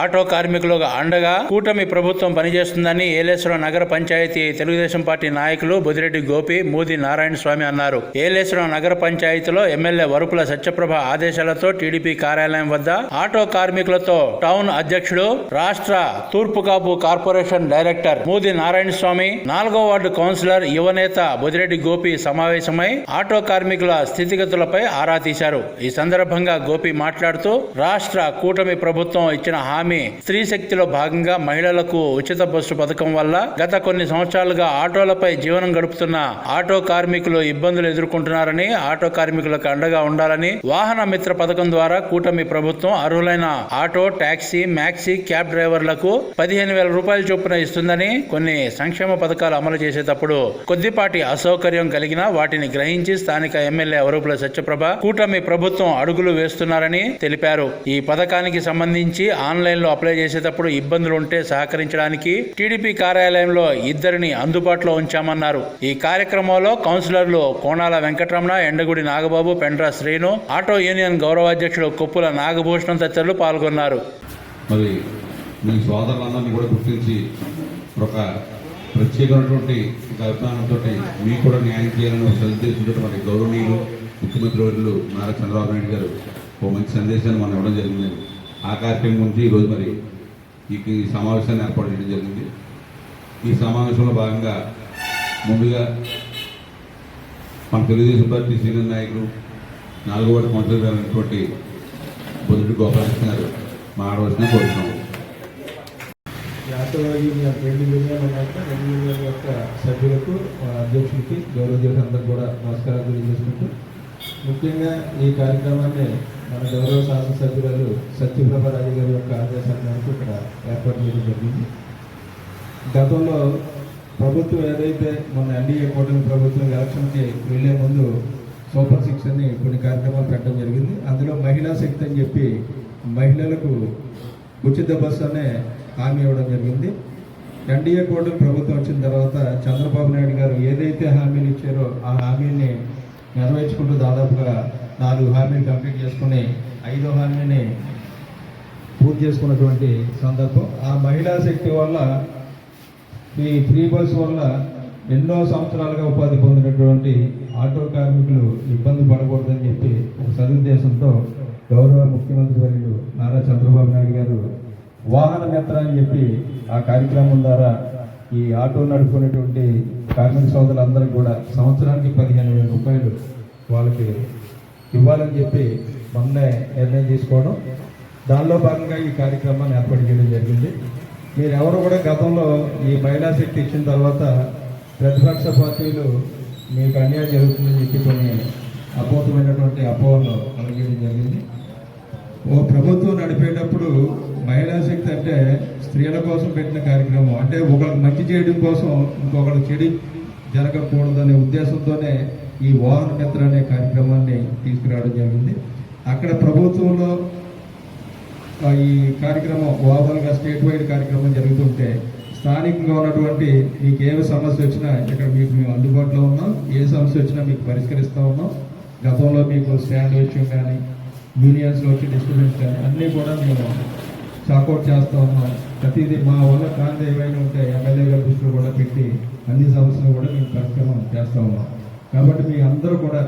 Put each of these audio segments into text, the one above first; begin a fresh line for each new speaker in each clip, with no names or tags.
Auto కార్మికులకు అండగా కూటమి ప్రభుత్వం పనిచేస్తుందని ఏలేశ్వరం నగర పంచాయతీ తెలుగుదేశం పార్టీ నాయకులు బుదిరెడ్డి గోపి మోదీ నారాయణ స్వామి అన్నారు. ఏలేశ్వరం నగర పంచాయతీలో ఎమ్మెల్యే వరుపుల సత్యప్రభ ఆదేశాలతో టీడీపీ కార్యాలయం వద్ద ఆటో కార్మికులతో టౌన్ అధ్యక్షుడు రాష్ట్ర తూర్పు కాపు కార్పొరేషన్ డైరెక్టర్ మోదీ నారాయణ స్వామి నాలుగో వార్డు కౌన్సిలర్ యువనేత బుదిరెడ్డి గోపి సమావేశమై ఆటో కార్మికుల స్థితిగతులపై ఆరా తీశారు. ఈ సందర్భంగా గోపి మాట్లాడుతూ రాష్ట్ర కూటమి ప్రభుత్వం ఇచ్చిన హామీ స్త్రీ శక్తిలో భాగంగా మహిళలకు ఉచిత బస్సు పథకం వల్ల గత కొన్ని సంవత్సరాలుగా ఆటోలపై జీవనం గడుపుతున్న ఆటో కార్మికులు ఇబ్బందులు ఎదుర్కొంటున్నారని ఆటో కార్మికులకు అండగా ఉండాలని వాహన మిత్ర పథకం ద్వారా కూటమి ప్రభుత్వం అర్హులైన ఆటో టాక్సీ మ్యాక్సీ క్యాబ్ డ్రైవర్లకు పదిహేను వేల రూపాయల చొప్పున ఇస్తుందని కొన్ని సంక్షేమ పథకాలు అమలు చేసేటప్పుడు కొద్దిపాటి అసౌకర్యం కలిగినా వాటిని గ్రహించి స్థానిక ఎమ్మెల్యే అవరూపుల సత్యప్రభ కూటమి ప్రభుత్వం అడుగులు వేస్తున్నారని తెలిపారు. ఈ పథకానికి సంబంధించి ఆన్లైన్ ఎన్నికల్లో అప్లై చేసేటప్పుడు ఇబ్బందులు ఉంటే సహకరించడానికి టీడీపీ కార్యాలయంలో ఇద్దరిని అందుబాటులో ఉంచామన్నారు. ఈ కార్యక్రమంలో కౌన్సిలర్లు కోణాల వెంకటరమణ ఎండగుడి నాగబాబు పెండ్ర శ్రీను ఆటో యూనియన్ గౌరవాధ్యక్షుడు కొప్పుల నాగభూషణం తదితరులు పాల్గొన్నారు.
మరి మీ సోదరులందరినీ కూడా గుర్తించి ఒక ప్రత్యేకమైనటువంటి ఒక అభిమానంతో మీకు కూడా న్యాయం చేయాలని సందేశించినటువంటి గౌరవనీయులు ముఖ్యమంత్రి వర్యులు నారా చంద్రబాబు నాయుడు గారు ఓ మంచి సందేశాన్ని మనం ఇవ్వడం జరిగింది. ఆ కార్యక్రమం గురించి ఈరోజు మరి ఈ సమావేశాన్ని ఏర్పాటు చేయడం జరిగింది. ఈ సమావేశంలో భాగంగా ముందుగా మన తెలుగుదేశం పార్టీ సీనియర్ నాయకులు నాలుగో వార్డు కౌన్సిలర్ అయినటువంటి బొద్దుటి గోపాలకృష్ణ గారు మాట్లాడవలసిన కోరుతున్నాము.
యొక్క సభ్యులకు మా అధ్యక్షులకి గౌరవ అందరూ కూడా నమస్కారాలు తెలియజేసుకుంటూ ముఖ్యంగా ఈ కార్యక్రమాన్ని మన గౌరవ శాసనసభ్యురాలు సత్యప్రభ రాజు గారి యొక్క ఆదేశాల మేరకు ఇక్కడ ఏర్పాటు చేయడం జరిగింది. గతంలో ప్రభుత్వం ఏదైతే మన ఎన్డీఏ కూటమి ప్రభుత్వం ఎలక్షన్కి వెళ్ళే ముందు సూపర్ సిక్స్ అని కొన్ని కార్యక్రమాలు పెట్టడం జరిగింది. అందులో మహిళా శక్తి అని చెప్పి మహిళలకు ఉచిత బస్సు అనే హామీ ఇవ్వడం జరిగింది. ఎన్డీఏ కూటమి ప్రభుత్వం వచ్చిన తర్వాత చంద్రబాబు నాయుడు గారు ఏదైతే హామీలు ఇచ్చారో ఆ హామీని నెరవేర్చుకుంటూ దాదాపుగా నాలుగు హామీలు కంప్లీట్ చేసుకుని ఐదో హామీని పూర్తి చేసుకున్నటువంటి సందర్భం. ఆ మహిళా శక్తి వల్ల ఈ ఫ్రీ బస్ వల్ల ఎన్నో సంవత్సరాలుగా ఉపాధి పొందినటువంటి ఆటో కార్మికులు ఇబ్బంది పడకూడదని చెప్పి ఒక సదుద్దేశంతో గౌరవ ముఖ్యమంత్రి వర్యులు నారా చంద్రబాబు నాయుడు గారు వాహన మిత్ర అని చెప్పి ఆ కార్యక్రమం ద్వారా ఈ ఆటో నడుపుకునేటువంటి కార్మిక సోదరులందరికీ కూడా సంవత్సరానికి పదిహేను వేల రూపాయలు వాళ్ళకి ఇవ్వాలని చెప్పి మొన్నే నిర్ణయం తీసుకోవడం. దానిలో భాగంగా ఈ కార్యక్రమాన్ని ఏర్పాటు చేయడం జరిగింది. మీరెవరు కూడా గతంలో ఈ మహిళా శక్తి ఇచ్చిన తర్వాత ప్రతిపక్ష పార్టీలు మీకు అన్యాయం జరుగుతుందని చెప్పి కొన్ని అపోతమైనటువంటి అపోహలు కలిగించడం జరిగింది. ఓ ప్రభుత్వం నడిపేటప్పుడు మహిళా శక్తి అంటే స్త్రీల కోసం పెట్టిన కార్యక్రమం. అంటే ఒకరికి మంచి చేయడం కోసం ఇంకొకరు చెడు జరగకూడదనే ఉద్దేశంతోనే ఈ వాహన మిత్ర అనే కార్యక్రమాన్ని తీసుకురావడం జరిగింది. అక్కడ ప్రభుత్వంలో ఈ కార్యక్రమం ఓవరాల్గా స్టేట్ వైడ్ కార్యక్రమం జరుగుతుంటే స్థానికంగా ఉన్నటువంటి మీకు ఏ సమస్య వచ్చినా ఇక్కడ మీకు మేము అందుబాటులో ఉన్నాం. ఏ సమస్య వచ్చినా మీకు పరిష్కరిస్తూ ఉన్నాం. గతంలో మీకు స్టాండ్ విషయం కానీ యూనియన్స్లో వచ్చి డిస్టర్బెన్స్ కానీ అన్నీ కూడా మేము సాకౌట్ చేస్తూ ఉన్నాం. ప్రతిదీ మా వల్ల కాంతి ఏమైనా ఉంటే ఎమ్మెల్యే గారి దృష్టిలో కూడా పెట్టి అన్ని సమస్యలు కూడా మేము పరిష్కారం చేస్తూ ఉన్నాం. కాబట్టి మీ అందరూ కూడా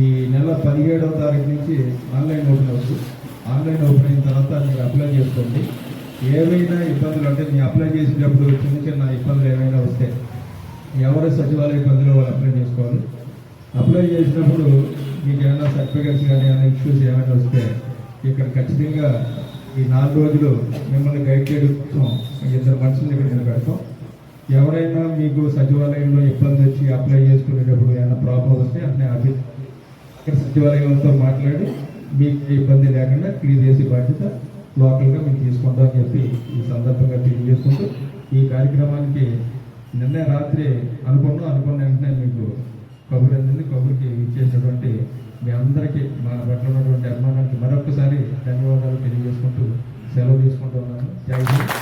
ఈ నెల పదిహేడవ తారీఖు నుంచి ఆన్లైన్ ఓపెన్ అవచ్చు ఆన్లైన్ ఓపెన్ అయిన తర్వాత మీరు అప్లై చేసుకోండి. ఏవైనా ఇబ్బందులు అంటే మీ అప్లై చేసేటప్పుడు చిన్న చిన్న ఇబ్బందులు ఏమైనా వస్తే ఎవరు సచివాలయ ఇబ్బందులు వాళ్ళు అప్లై చేసుకోవాలి. అప్లై చేసినప్పుడు మీకు ఏమైనా సర్టిఫికేట్స్ కానీ ఏమైనా ఇష్యూస్ ఏమైనా వస్తే ఇక్కడ ఖచ్చితంగా ఈ నాలుగు రోజులు మిమ్మల్ని గైడ్ చేయడం కోసం ఇద్దరు మనుషులు ఇక్కడ నిలబెడతాం. ఎవరైనా మీకు సచివాలయంలో ఇబ్బంది వచ్చి అప్లై చేసుకునేటప్పుడు ఏమైనా ప్రాబ్లం వస్తే అంటే అభి ఇక్కడ సచివాలయంతో మాట్లాడి మీకు ఇబ్బంది లేకుండా క్లియర్ చేసే బాధ్యత లోకల్గా మేము తీసుకుంటామని చెప్పి ఈ సందర్భంగా తెలియజేసుకుంటూ ఈ కార్యక్రమానికి నిన్న రాత్రి అనుకున్నాం. అనుకున్న వెంటనే మీకు కబురు అందింది. కబుర్కి ఇచ్చేసినటువంటి మీ అందరికీ మా పట్ల ఉన్నటువంటి అభిమానానికి మరొకసారి ధన్యవాదాలు తెలియజేసుకుంటూ సెలవు తీసుకుంటూ ఉన్నాను. Thank you